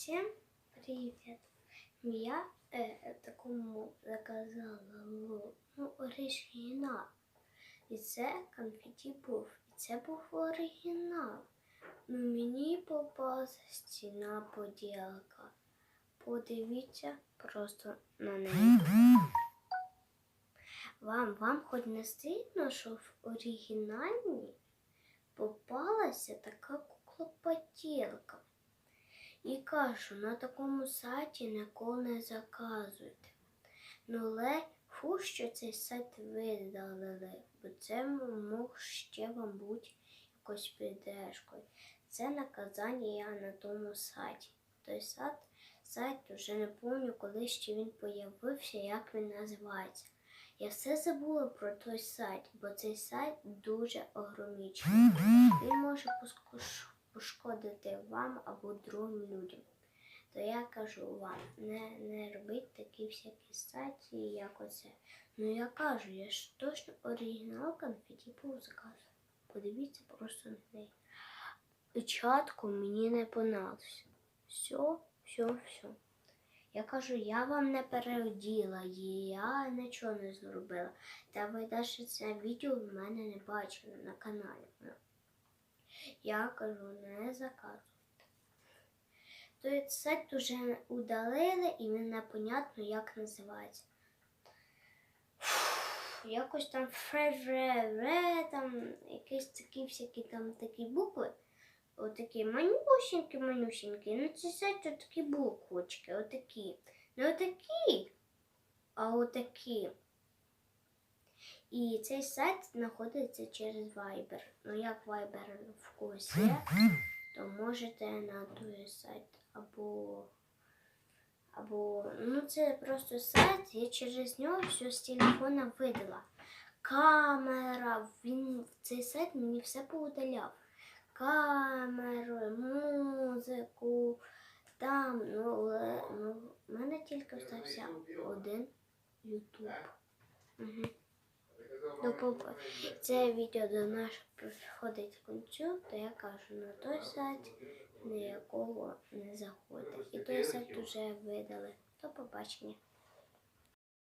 Всем привет! Я е, такому заказала ну, оригінал. І це конфеті був. І це був оригінал. Ну мені попалася стіна поділка. Подивіться просто на неї. Вам, вам хоч не стидно, що в оригінальній попалася така кукла-поділка. І кажу, на такому сайті ніколи не заказуйте. Ну, але фу, що цей сайт видалили, бо це мог ще вам бути якось піддержкою. Це наказання я на тому сайті. Той сайт, сайт вже не пам'ятаю, коли ще він появився, як він називається. Я все забула про той сайт, бо цей сайт дуже огромічний. Він може поскош- пошкодити вам або другим людям. То я кажу вам, не, не робіть такі всякі сайти, як оце. Ну я кажу, я ж точно оригінал конфеті був заказу. Подивіться просто на неї. Печатку мені не понравилось. Все, все, все. Я кажу, я вам не переоділа її, я нічого не зробила. Та ви навіть це відео в мене не бачили на каналі. Я кажу, не заказуйте. Той сайт вже удалили і він непонятно як називається. Якось там фре там якісь такі всякі там такі букви. Отакі манюсінькі, манюсінькі. Ну це сайт такі буквочки, отакі. Не отакі, а отакі. І цей сайт знаходиться через Viber. Ну, як Viber в є, то можете на той сайт або. Або ну це просто сайт, я через нього все з телефона видала. Камера, він цей сайт мені все поудаляв. Камеру, музику, там, ну, ну, в мене тільки остався один Ютуб. Угу. До поб- Це відео до нас приходить кінцю, то я кажу, на той сайт ніякого не заходить. І той сайт вже видали. До побачення.